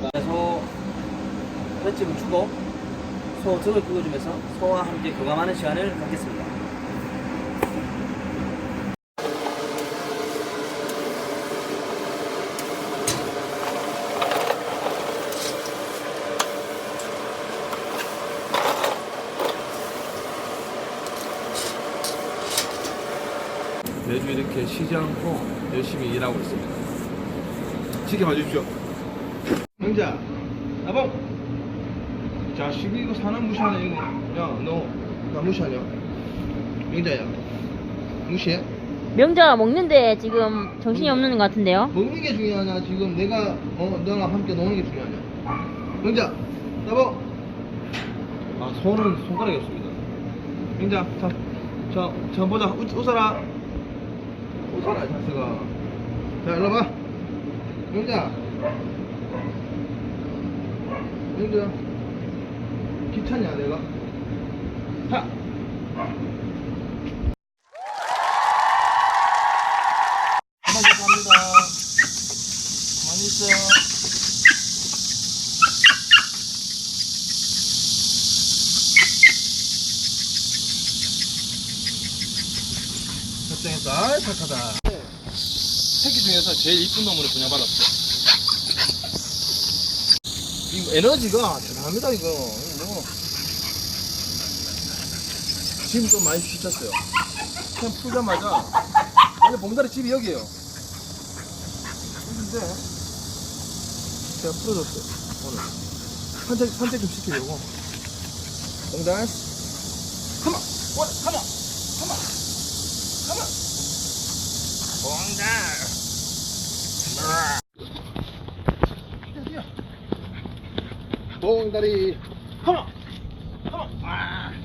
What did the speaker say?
소 횟집을 주고 소 등을 긁어주면서 소와 함께 교감하는 시간을 갖겠습니다. 매주 이렇게 쉬지 않고 열심히 일하고 있습니다. 지켜봐 주십시오. 형자, 나봉. 자식이 이거 사람 무시하네 이거. 야, 너나 무시하냐? 영자야, 무시해? 명자가 먹는데 지금 정신이 없는 것 같은데요? 먹는 게 중요하냐? 지금 내가 어 너랑 함께 노는 게 중요하냐? 영자, 나봉. 아, 손은 손가락이 없습니다. 영자, 자, 자, 자 보자. 웃, 웃어라. 웃어라, 이 자식아. 자, 일로 봐. 영자. 영자. 귀찮냐, 내가? 자. 가만히 합니다. 가만히 있어. 결정했다. 아이, 착하다. 새끼 중에서 제일 이쁜 놈으로 분야받았어. 이 에너지가 대단합니다, 이거. 지금 좀 많이 지쳤어요. 그냥 풀자마자. 원래 봉다리 집이 여기에요. 근데 제가 풀어줬어요, 오늘. 산책, 산책 좀 시키려고. 컴온! 원, 컴온! 컴온! 컴온! 봉다 리! 뛰어, 뛰어. 봉다리. 컴온! 컴온! 아.